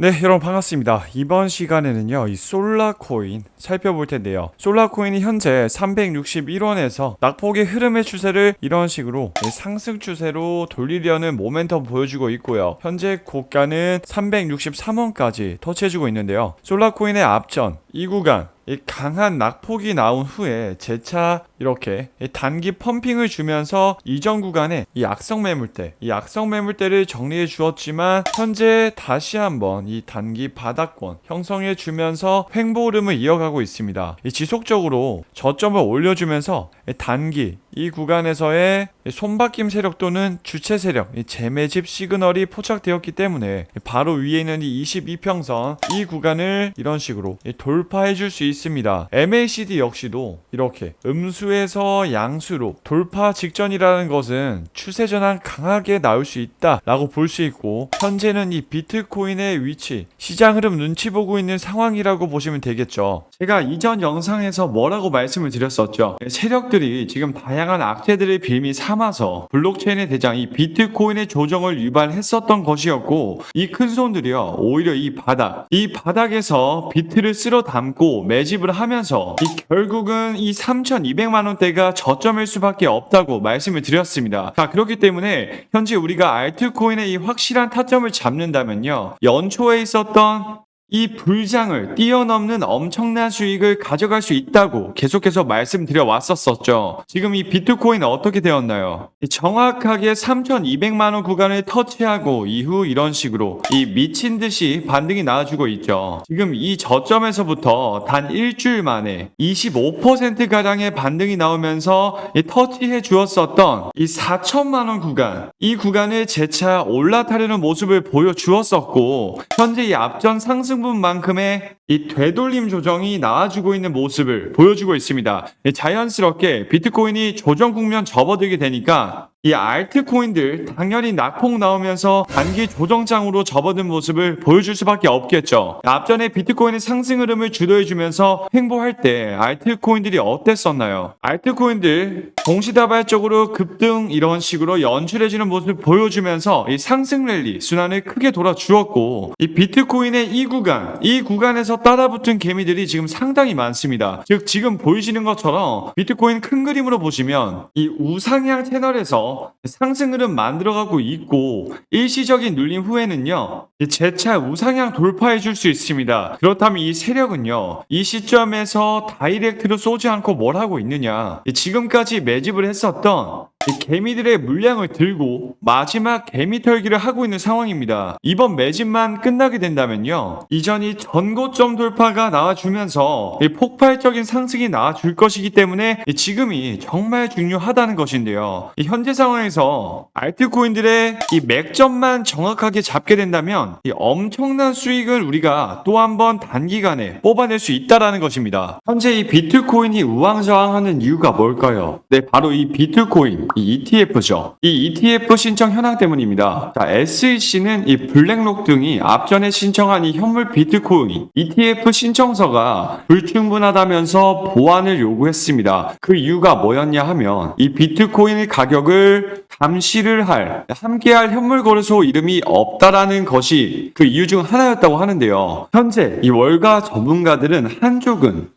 네, 여러분 반갑습니다. 이번 시간에는요, 이 솔라코인 살펴볼 텐데요. 솔라코인이 현재 361원에서 낙폭의 흐름의 추세를 이런 식으로 상승 추세로 돌리려는 모멘텀 보여주고 있고요. 현재 고가는 363원까지 터치해주고 있는데요. 솔라코인의 앞전 이 구간 이 강한 낙폭이 나온 후에 재차 이렇게 이 단기 펌핑을 주면서 이전 구간에 이 악성 매물대, 이 악성 매물대를 정리해 주었지만 현재 다시 한번 이 단기 바닥권 형성해 주면서 횡보 흐름을 이어가고 있습니다. 이 지속적으로 저점을 올려주면서 이 단기 이 구간에서의 이 손바뀜 세력 또는 주체 세력, 이 재매집 시그널이 포착되었기 때문에 바로 위에 있는 이 22평선 이 구간을 이런 식으로 이 돌파해 줄 수 있습니다. MACD 역시도 이렇게 음수에서 양수로 돌파 직전이라는 것은 추세 전환 강하게 나올 수 있다라고 볼 수 있고 현재는 이 비트코인의 위치, 시장 흐름 눈치 보고 있는 상황이라고 보시면 되겠죠. 제가 이전 영상에서 뭐라고 말씀을 드렸었죠. 세력들이 지금 다양한 악재들을 빌미 삼아서 블록체인의 대장 이 비트코인의 조정을 유발했었던 것이었고 이 큰 손들이요 오히려 이 바닥 이 바닥에서 비트를 쓸어 담고 매집을 하면서 이 결국은 이 3,200만 원대가 저점일 수밖에 없다고 말씀을 드렸습니다. 자 그렇기 때문에 현재 우리가 알트코인의 이 확실한 타점을 잡는다면요 연초에 있었던 이 불장을 뛰어넘는 엄청난 수익을 가져갈 수 있다고 계속해서 말씀드려 왔었었죠. 지금 이 비트코인 어떻게 되었나요? 이 정확하게 3,200만 원 구간을 터치하고 이후 이런 식으로 이 미친 듯이 반등이 나와주고 있죠. 지금 이 저점에서부터 단 일주일 만에 25% 가량의 반등이 나오면서 이 터치해 주었었던 이 4천만 원 구간 이 구간을 재차 올라타려는 모습을 보여주었었고 현재 이 앞전 상승 분만큼의 이 되돌림 조정이 나와주고 있는 모습을 보여주고 있습니다. 예, 자연스럽게 비트코인이 조정 국면 접어들게 되니까 이 알트코인들 당연히 낙폭 나오면서 단기 조정장으로 접어든 모습을 보여줄 수밖에 없겠죠. 앞전에 비트코인의 상승 흐름을 주도해주면서 횡보할 때 알트코인들이 어땠었나요? 알트코인들 동시다발적으로 급등 이런 식으로 연출해주는 모습을 보여주면서 이 상승 랠리 순환을 크게 돌아주었고 이 비트코인의 이 구간 이 구간에서 따라붙은 개미들이 지금 상당히 많습니다. 즉 지금 보이시는 것처럼 비트코인 큰 그림으로 보시면 이 우상향 채널에서 상승 흐름 만들어가고 있고 일시적인 눌림 후에는요 이 재차 우상향 돌파해 줄 수 있습니다. 그렇다면 이 세력은요 이 시점에서 다이렉트로 쏘지 않고 뭘 하고 있느냐 이 지금까지 매집을 했었던 이 개미들의 물량을 들고 마지막 개미 털기를 하고 있는 상황입니다. 이번 매집만 끝나게 된다면요. 이전이 전고점 돌파가 나와주면서 이 폭발적인 상승이 나와줄 것이기 때문에 이 지금이 정말 중요하다는 것인데요. 이 현재 상황에서 알트코인들의 이 맥점만 정확하게 잡게 된다면 이 엄청난 수익을 우리가 또 한 번 단기간에 뽑아낼 수 있다라는 것입니다. 현재 이 비트코인이 우왕좌왕하는 이유가 뭘까요? 네, 바로 이 비트코인, 이 ETF죠. 이 ETF 신청 현황 때문입니다. 자, SEC는 이 블랙록 등이 앞전에 신청한 이 현물 비트코인 ETF 신청서가 불충분하다면서 보완을 요구했습니다. 그 이유가 뭐였냐 하면 이 비트코인의 가격을 감시를 할, 함께할 현물 거래소 이름이 없다라는 것이 그 이유 중 하나였다고 하는데요. 현재 이 월가 전문가들은 한쪽은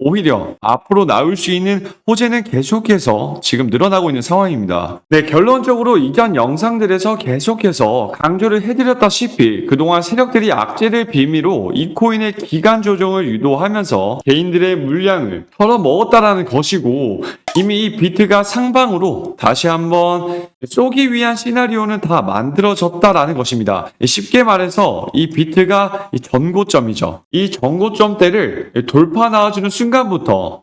오히려 앞으로 나올 수 있는 호재는 계속해서 지금 늘어나고 있는 상황입니다. 네, 결론적으로 이전 영상들에서 계속해서 강조를 해드렸다시피 그동안 세력들이 악재를 빌미로 이 코인의 기간 조정을 유도하면서 개인들의 물량을 털어먹었다라는 것이고 이미 이 비트가 상방으로 다시 한번 쏘기 위한 시나리오는 다 만들어졌다라는 것입니다. 쉽게 말해서 이 비트가 이 전고점이죠. 이 전고점 대를 돌파 나와주는 순간 부터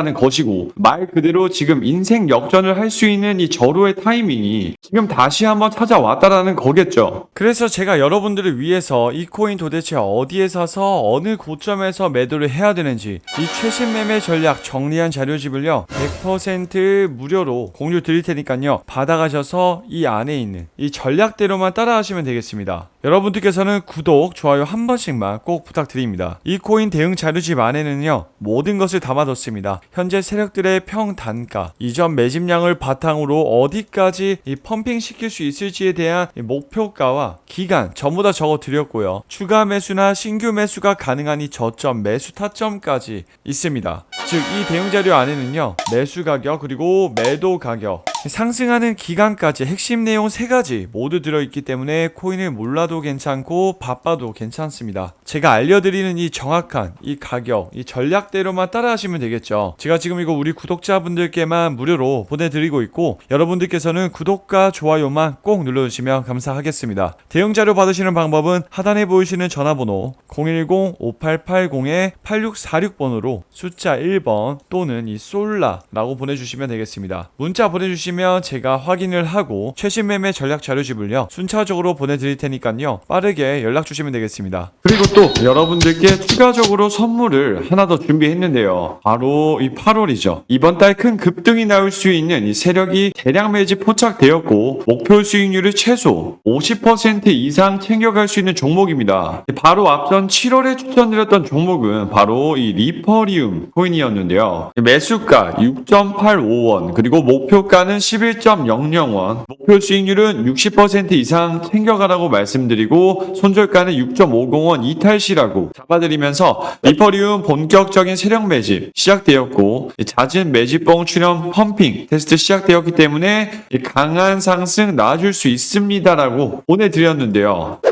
것이고 말 그대로 지금 인생 역전을 할 수 있는 이 절호의 타이밍이 지금 다시 한번 찾아왔다라는 거겠죠. 그래서 제가 여러분들을 위해서 이 코인 도대체 어디에 사서 어느 고점에서 매도를 해야 되는지 이 최신 매매 전략 정리한 자료집을요 100% 무료로 공유 드릴 테니까요 받아가셔서 이 안에 있는 이 전략대로만 따라하시면 되겠습니다. 여러분들께서는 구독, 좋아요 한 번씩만 꼭 부탁드립니다. 이 코인 대응 자료집 안에는요 모든 것을 담아뒀습니다. 현재 세력들의 평 단가, 이전 매집량을 바탕으로 어디까지 이 펌핑 시킬 수 있을지에 대한 이 목표가와 기간 전부 다 적어 드렸고요. 추가 매수나 신규 매수가 가능한 이 저점 매수 타점까지 있습니다. 즉 이 대응 자료 안에는요 매수 가격 그리고 매도 가격 상승하는 기간까지 핵심 내용 세 가지 모두 들어있기 때문에 코인을 몰라도 괜찮고 바빠도 괜찮습니다. 제가 알려드리는 이 정확한 이 가격, 이 전략대로만 따라하시면 되겠죠. 제가 지금 이거 우리 구독자분들께만 무료로 보내드리고 있고 여러분들께서는 구독과 좋아요만 꼭 눌러주시면 감사하겠습니다. 대응 자료 받으시는 방법은 하단에 보이시는 전화번호 010-5880-8646번으로 숫자 1번 또는 이 솔라라고 보내주시면 되겠습니다. 문자 보내주시면 제가 확인을 하고 최신 매매 전략 자료집을요 순차적으로 보내드릴 테니까요 빠르게 연락 주시면 되겠습니다. 그리고 또 여러분들께 추가적으로 선물을 하나 더 준비했는데요. 바로 이 8월이죠. 이번 달 큰 급등이 나올 수 있는 이 세력이 대량 매집 포착되었고 목표 수익률을 최소 50% 이상 챙겨갈 수 있는 종목입니다. 바로 앞선 7월에 추천드렸던 종목은 바로 이 리퍼리움 코인이었는데요. 매수가 6.85원 그리고 목표가는 11.00원 목표 수익률은 60% 이상 챙겨가라고 말씀드리고 손절가는 6.50원 이탈시라고 잡아드리면서 리퍼리움 본격적인 세력 매집 시작되었고 이 잦은 매집봉 출현 펌핑 테스트 시작되었기 때문에 이 강한 상승 나와줄 수 있습니다라고 보내드렸는데요.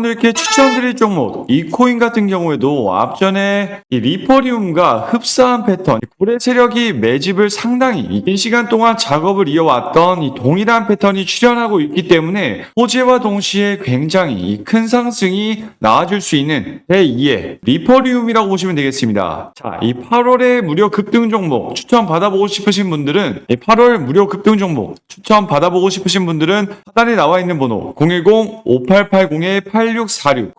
들께 추천드릴 종목 이 코인 같은 경우에도 앞전에 이 리퍼리움과 흡사한 패턴 고래 세력이 매집을 상당히 긴 시간 동안 작업을 이어왔던 이 동일한 패턴이 출현하고 있기 때문에 호재와 동시에 굉장히 큰 상승이 나와줄 수 있는 제2의 리퍼리움이라고 보시면 되겠습니다. 자, 이 8월의 무료 급등 종목 추천 받아보고 싶으신 분들은 이 8월 무료 급등 종목 추천 받아보고 싶으신 분들은 하단에 나와 있는 번호 010-5880-8646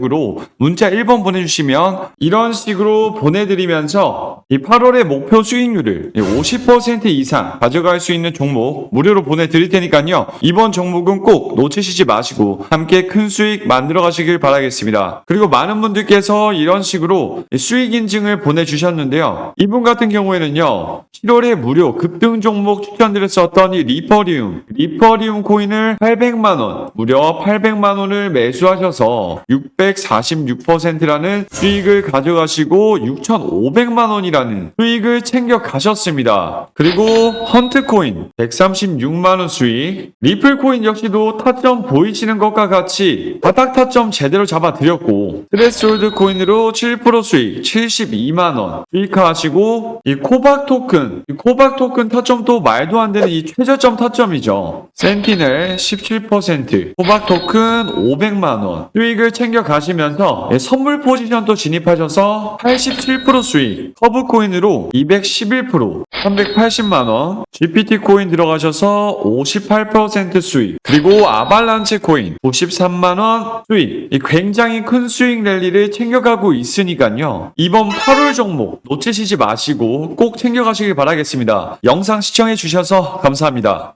010-5880-8646으로 문자 1번 보내주시면 이런 식으로 보내드리면서 이 8월의 목표 수익률을 50% 이상 가져갈 수 있는 종목 무료로 보내드릴 테니까요. 이번 종목은 꼭 놓치시지 마시고 함께 큰 수익 만들어 가시길 바라겠습니다. 그리고 많은 분들께서 이런 식으로 수익 인증을 보내주셨는데요. 이분 같은 경우에는요. 7월에 무료 급등 종목 추천드렸었던 이 리퍼리움 리퍼리움 코인을 800만원 무려 800만 원을 매수하셔서 646%라는 수익을 가져가시고 6,500만 원이라는 수익을 챙겨 가셨습니다. 그리고 헌트코인 136만 원 수익 리플코인 역시도 타점 보이시는 것과 같이 바닥 타점 제대로 잡아드렸고 트레스홀드 코인으로 7% 수익 72만 원 수익하시고 이 코박 토큰 이 코박 토큰 타점도 말도 안 되는 이 최저점 타점이죠. 센티넬 17% 호박 토큰 500만원. 수익을 챙겨 가시면서 예, 선물 포지션도 진입하셔서 87% 수익. 커브 코인으로 211% 380만원. GPT 코인 들어가셔서 58% 수익. 그리고 아발란체 코인 93만원 수익. 이 굉장히 큰 수익 랠리를 챙겨가고 있으니까요. 이번 8월 종목 놓치시지 마시고 꼭 챙겨가시길 바라겠습니다. 영상 시청해 주셔서 감사합니다